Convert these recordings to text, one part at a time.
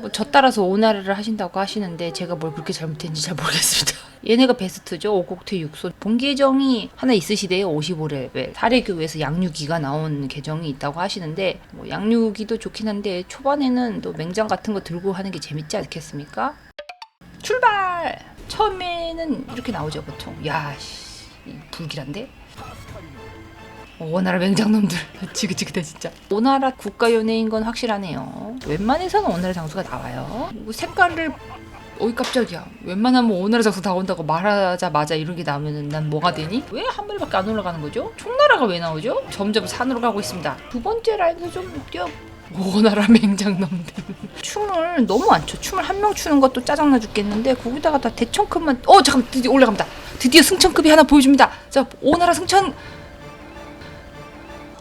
뭐 저 따라서 오나라를 하신다고 하시는데 제가 뭘 그렇게 잘못했는지 잘 모르겠습니다. 얘네가 베스트죠. 오곡태 육소. 본 계정이 하나 있으시대요. 55레벨. 사례교회에서 양육이가 나온 계정이 있다고 하시는데 뭐 양육이도 좋긴 한데 초반에는 또 맹장 같은 거 들고 하는 게 재밌지 않겠습니까? 출발! 처음에는 이렇게 나오죠 보통. 야, 씨, 이 불길한데? 어, 오나라 맹장놈들 지긋지긋해 진짜 오나라 국가 연예인 건 확실하네요 웬만해서는 오나라 장수가 나와요 뭐 색깔을 어이 깜짝이야 웬만하면 오나라 장수 나온다고 말하자마자 이런 게 나오면은 난 뭐가 되니? 왜 한 마리밖에 안 올라가는 거죠? 총나라가 왜 나오죠? 점점 산으로 가고 있습니다 두 번째 라인에서 좀 뛰어 오나라 맹장놈들 춤을 너무 안 춰. 춤을 한 명 추는 것도 짜증나 죽겠는데 거기다가 다 대천급만 어 잠깐 드디어 올라갑니다. 드디어 승천급이 하나 보여줍니다. 자 오나라 승천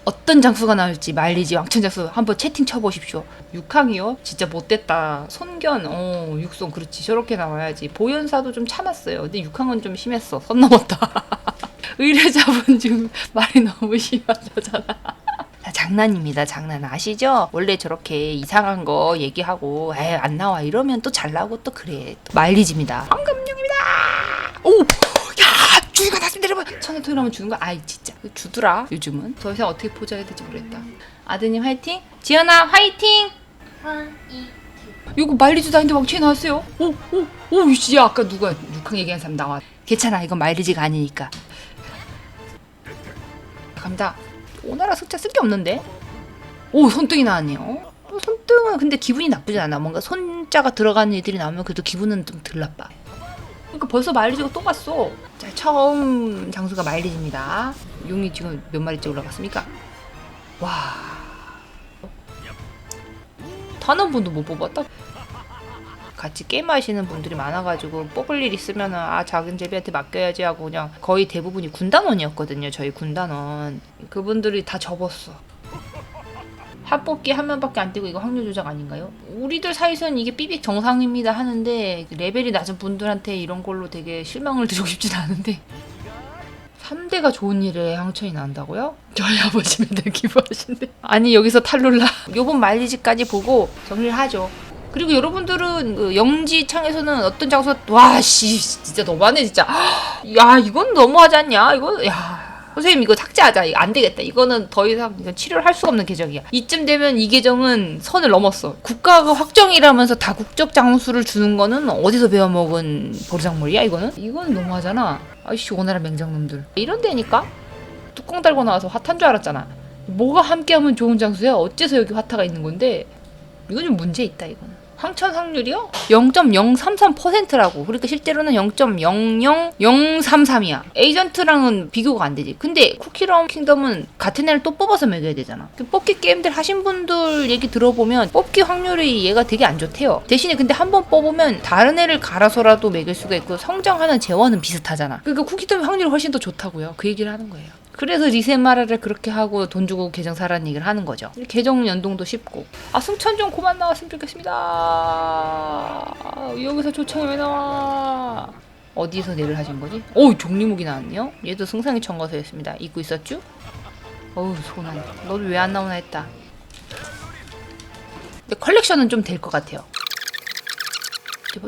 어떤 장수가 나올지 말리지 왕천 장수 한번 채팅 쳐보십시오. 육항이요? 진짜 못됐다. 손견, 어 육성 그렇지 저렇게 나와야지. 보현사도 좀 참았어요. 근데 육항은 좀 심했어. 선 넘었다. 의뢰자분 지금 말이 너무 심하잖아. 다 장난입니다. 장난 아시죠? 원래 저렇게 이상한 거 얘기하고 에안 나와 이러면 또 잘 나오고 또 그래. 또 말리집니다. 황금룡입니다. 오, 야, 주가 토요일하면 주는 거, 아이 진짜 주더라. 요즘은 더 이상 어떻게 포장해야 될지 모르겠다. 아드님 화이팅. 지연아 화이팅. 이거 말리지도 않는데 왕치에 나왔어요. 오, 오, 오, 씨, 아까 누가 육항 얘기한 사람 나와. 괜찮아, 이건 말리지가 아니니까. 갑니다. 오나라 숫자 쓸 게 없는데? 오 손등이 나왔네요. 어, 손등은 근데 기분이 나쁘지 않아. 뭔가 손자가 들어가는 애들이 나오면 그래도 기분은 좀 덜 나빠. 그러니까 벌써 마일리지가 또 갔어. 자 처음 장수가 마일리지입니다. 용이 지금 몇 마리째 올라갔습니까? 와. 단한 번도 못 뽑았다. 같이 게임 하시는 분들이 많아가지고 뽑을 일 있으면 아 작은 제비한테 맡겨야지 하고 그냥 거의 대부분이 군단원이었거든요 저희 군단원 그분들이 다 접었어 합뽑기 한 명밖에 안 되고 이거 확률 조작 아닌가요? 우리들 사이에서는 이게 삐빅 정상입니다 하는데 레벨이 낮은 분들한테 이런 걸로 되게 실망을 드리고 싶진 않은데. 3대가 좋은 일에 항천이 난다고요? 저희 아버지 맨날 기부하신대. 아니 여기서 탈룰라. 요번 말리지까지 보고 정리를 하죠. 그리고 여러분들은 그 영지창에서는 어떤 장소가 와씨 진짜 너무하네 진짜. 야 이건 너무하지 않냐? 이거 야 선생님 이거 삭제하자. 이거 안 되겠다. 이거는 더 이상 치료를 할 수가 없는 계정이야. 이쯤 되면 이 계정은 선을 넘었어. 국가가 확정이라면서 다국적 장수를 주는 거는 어디서 배워먹은 버르장머리야 이거는? 이건 너무하잖아. 아이씨 오나라 맹장놈들. 이런 데니까? 뚜껑 달고 나와서 화탄 줄 알았잖아. 뭐가 함께하면 좋은 장수야? 어째서 여기 화타가 있는 건데? 이건 좀 문제 있다 이거는. 황천 확률이요? 0.033%라고. 그러니까 실제로는 0.00033이야. 에이전트랑은 비교가 안 되지. 근데 쿠키럼 킹덤은 같은 애를 또 뽑아서 매겨야 되잖아. 그 뽑기 게임들 하신 분들 얘기 들어보면 뽑기 확률이 얘가 되게 안 좋대요. 대신에 근데 한 번 뽑으면 다른 애를 갈아서라도 매길 수가 있고 성장하는 재원은 비슷하잖아. 그러니까 쿠키덤 확률이 훨씬 더 좋다고요. 그 얘기를 하는 거예요. 그래서 리셋마라를 그렇게 하고 돈 주고 계정 사라는 얘기를 하는 거죠. 계정 연동도 쉽고. 아 승천 좀 그만 나왔으면 좋겠습니다. 여기서 조청이 왜 나와? 어디서 내를 하신 거지? 오 종리목이 나왔네요. 얘도 승상이 청거서였습니다. 잊고 있었죠? 어우 소난. 너도 왜 안 나오나 했다. 근데 컬렉션은 좀 될 것 같아요.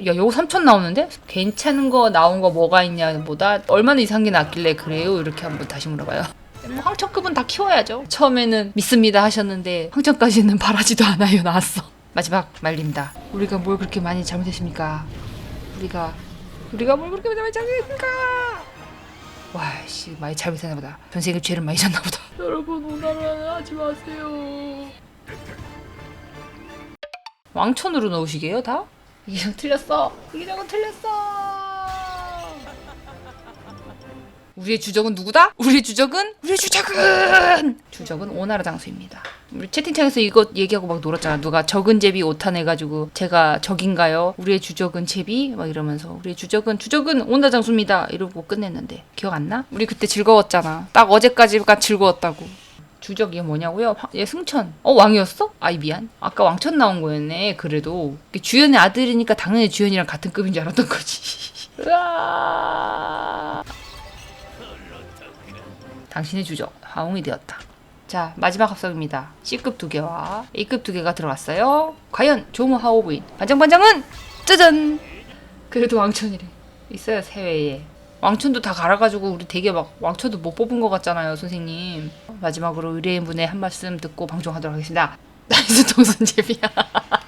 야, 요거 3천 나오는데? 괜찮은 거 나온 거 뭐가 있냐 보다 얼마나 이상한 게 났길래 그래요? 이렇게 한번 다시 물어봐요. 뭐 황천급은 다 키워야죠. 처음에는 믿습니다 하셨는데 황천까지는 바라지도 않아요 나왔어. 마지막 말립니다. 우리가 뭘 그렇게 많이 잘못했습니까? 우리가 우리가 뭘 그렇게 많이 잘못했습니까? 와씨 많이 잘못했나 보다. 전생에 죄를 많이 졌나 보다. 여러분 오늘은 하지 마세요. 왕천으로 넣으시게요 다? 이정 틀렸어. 이정은 틀렸어. 우리의 주적은 누구다? 우리의 주적은 우리의 주적은 주적은 오나라 장수입니다. 우리 채팅창에서 이거 얘기하고 막 놀았잖아. 누가 적은 제비 오탄 해가지고 제가 적인가요? 우리의 주적은 제비 막 이러면서 우리의 주적은 주적은 오나라 장수입니다. 이러고 끝냈는데 기억 안 나? 우리 그때 즐거웠잖아. 딱 어제까지가 즐거웠다고. 주적 얘 뭐냐고요? 화- 얘 승천. 어 왕이었어? 아이 미안. 아까 왕천 나온 거였네. 그래도 주연의 아들이니까 당연히 주연이랑 같은 급인 줄 알았던 거지. 으아. 당신의 주적 화웅이 되었다. 자 마지막 합성입니다. C급 두 개와 A급 두 개가 들어갔어요. 과연 조모 하오부인 반장반장은 짜잔. 그래도 왕천이래. 있어요 세외에. 왕천도 다 갈아가지고 우리 되게 막 왕천도 못 뽑은 것 같잖아요 선생님. 마지막으로 의뢰인분의 한 말씀 듣고 방송하도록 하겠습니다. 나이스 동선 제비야.